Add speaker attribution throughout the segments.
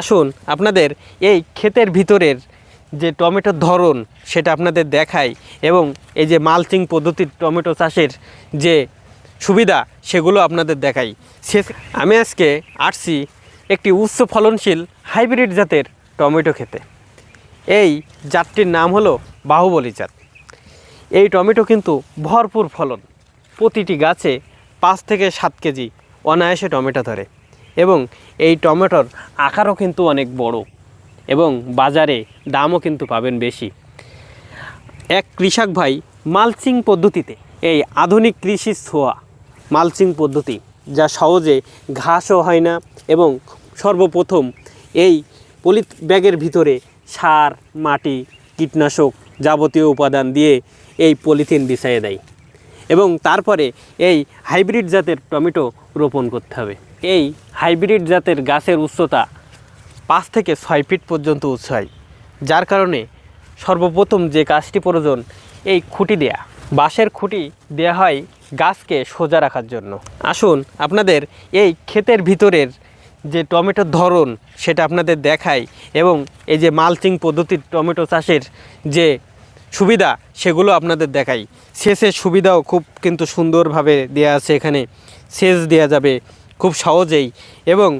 Speaker 1: আসুন, আপনাদের এই ক্ষেতের ভিতরের যে টমেটোর ধরন সেটা আপনাদের দেখাই এবং এই যে মালচিং পদ্ধতির টমেটো চাষের যে সুবিধা সেগুলো আপনাদের দেখাই। শেষ, আমি আজকে আসছি একটি উচ্চ ফলনশীল হাইব্রিড জাতের টমেটো খেতে এই জাতটির নাম হলো বাহুবলী জাত। এই টমেটো কিন্তু ভরপুর ফলন। প্রতিটি গাছে পাঁচ থেকে সাত কেজি অনায়াসে টমেটো ধরে। এবং এই টমেটোর আকারও কিন্তু অনেক বড় এবং বাজারে দামও কিন্তু পাবেন বেশি। এক কৃষক ভাই মালচিং পদ্ধতিতে এই আধুনিক কৃষি ছোঁয়া, মালচিং পদ্ধতি যা সহজে ঘাসও হয় না এবং সর্বপ্রথম এই পলি ব্যাগের ভিতরে সার, মাটি, কীটনাশক যাবতীয় উপাদান দিয়ে এই পলিথিন বিছাইয়ে দেয় এবং তারপরে এই হাইব্রিড জাতের টমেটো রোপণ করতে হবে। এই হাইব্রিড জাতের গাছের উচ্চতা পাঁচ থেকে ছয় ফিট পর্যন্ত উচ্চ হয়, যার কারণে সর্বপ্রথম যে কাজটি প্রয়োজন, এই খুঁটি দেয়া। বাঁশের খুঁটি দেয়া হয় গাছকে সোজা রাখার জন্য। আসুন আপনাদের এই ক্ষেতের ভিতরের যে টমেটোর ধরন, সেটা আপনাদের দেখাই এবং এই যে মালচিং পদ্ধতির টমেটো চাষের যে সুবিধা, সেগুলো আপনাদের দেখাই। সেচের সুবিধাও খুব কিন্তু সুন্দরভাবে দেওয়া আছে এখানে। সেচ দেওয়া যাবে। খুব সহজেই এবং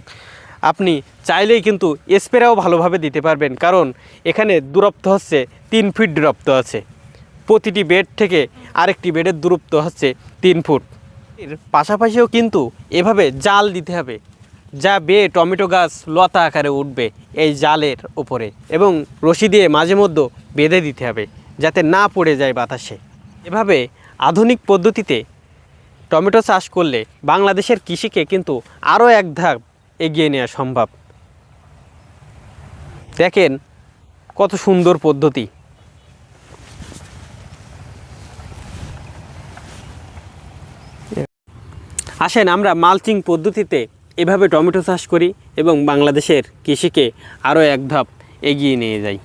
Speaker 1: আপনি চাইলেই কিন্তু স্প্রেও ভালোভাবে দিতে পারবেন। কারণ এখানে দূরত্ব হচ্ছে তিন ফিট দূরত্ব আছে। প্রতিটি বেড থেকে আরেকটি বেডের দূরত্ব হচ্ছে তিন ফুট। এর পাশাপাশিও কিন্তু এভাবে জাল দিতে হবে। যা বেয়ে টমেটো গাছ লতা আকারে উঠবে এই জালের ওপরে এবং রশি দিয়ে মাঝে মধ্যে বেঁধে দিতে হবে যাতে না পড়ে যায় বাতাসে। এভাবে আধুনিক পদ্ধতিতে টমেটো চাষ করলে বাংলাদেশের কৃষিকে কিন্তু আরও এক ধাপ এগিয়ে নেওয়া সম্ভব। দেখেন কত সুন্দর পদ্ধতি। আসেন আমরা মালচিং পদ্ধতিতে এভাবে টমেটো চাষ করি এবং বাংলাদেশের কৃষিকে আরও এক ধাপ এগিয়ে নিয়ে যাই।